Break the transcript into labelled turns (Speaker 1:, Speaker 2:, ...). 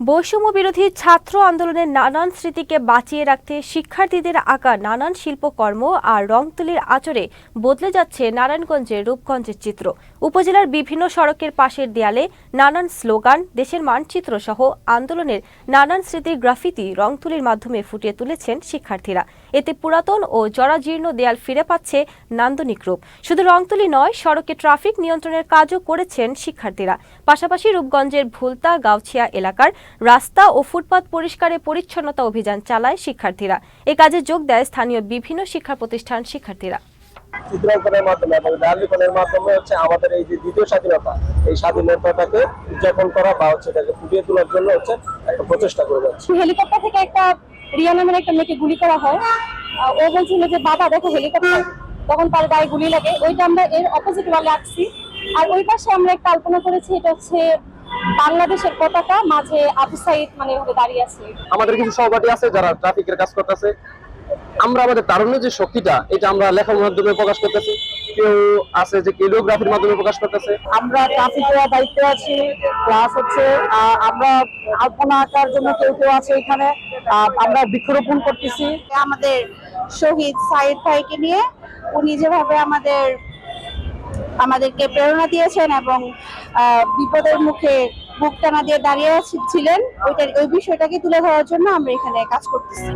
Speaker 1: বৈষম্য বিরোধী ছাত্র আন্দোলনের নানান স্মৃতিকে বাঁচিয়ে রাখতে শিক্ষার্থীদের আঁকা নানান শিল্পকর্ম আর রংতুলির আচরে বদলে যাচ্ছে নারায়ণগঞ্জের রূপগঞ্জের চিত্র। উপজেলার বিভিন্ন সড়কের পাশের দেয়ালে নানান স্লোগান, দেশের মানচিত্র সহ আন্দোলনের নানান স্মৃতির গ্রাফিতি রংতুলির মাধ্যমে ফুটিয়ে তুলেছেন শিক্ষার্থীরা। এতে পুরাতন ও জরাজীর্ণ দেয়াল ফিরে পাচ্ছে নান্দনিক রূপ। শুধু রংতুলি নয়, সড়কে ট্রাফিক নিয়ন্ত্রণের কাজও করেছেন শিক্ষার্থীরা। পাশাপাশি রূপগঞ্জের ভুলতা গাউছিয়া এলাকার রাস্তা ও ফুটপাত পরিষ্কারে পরিচ্ছন্নতা অভিযান চালায় শিক্ষার্থীরা। এ কাজে যোগ দেয় স্থানীয় বিভিন্ন শিক্ষা প্রতিষ্ঠান শিক্ষার্থীরা।
Speaker 2: চিত্রাঙ্কনের মাধ্যমে এবং ডালিকনের মাধ্যমে হচ্ছে আমাদের এই যে দ্বিতীয় স্বাধীনতা এই স্বাধীনতাটাকে উদযাপন করা বা হচ্ছে এটাকে ফুটিয়ে তোলার জন্য হচ্ছে একটা প্রচেষ্টা করে যাচ্ছে।
Speaker 3: হেলিকপ্টার থেকে একটা রিয়া নামের একটা মেয়েকে গুলি করা হয়। ও বলছিল যে বাবা দেখো হেলিকপ্টার। তখন তার গায়ে গুলি লাগে। ওইটা আমরা এর অপোজিট ওয়ালে আঁকছি। আর ওই পাশে আমরা একটা কল্পনা করেছি এটা হচ্ছে বাংলাদেশের পতাকা মাঝে আবু সাইদ মানে এভাবে দাঁড়িয়ে আছে।
Speaker 2: আমাদের কিছু সহপাঠী আছে যারা ট্রাফিকের কাজ করতেছে। আমরা আমাদের তারুণ্যের যে শক্তিটা এটা আমরা লেখার মাধ্যমে প্রকাশ করতেছি। কেউ আছে যে কেলিওগ্রাফির মাধ্যমে প্রকাশ করতেছে।
Speaker 4: আমরা ট্রাফিকের দায়িত্বে আছি প্লাস হচ্ছে আহ, আমরা আলপনা আঁকার জন্য কেউ কেউ আছে এখানে। আহ, আমরা বৃক্ষরোপণ করতেছি।
Speaker 5: আমাদের শহীদ সাইদ ভাইকে নিয়ে উনি যেভাবে আমাদের আমাদেরকে প্রেরণা দিয়েছেন এবং বিপদের মুখে বুক টানা দিয়ে দাঁড়িয়ে ছিলেন। ওইটার, ওই বিষয়টাকে তুলে ধরার জন্য আমরা এখানে কাজ করতেছি।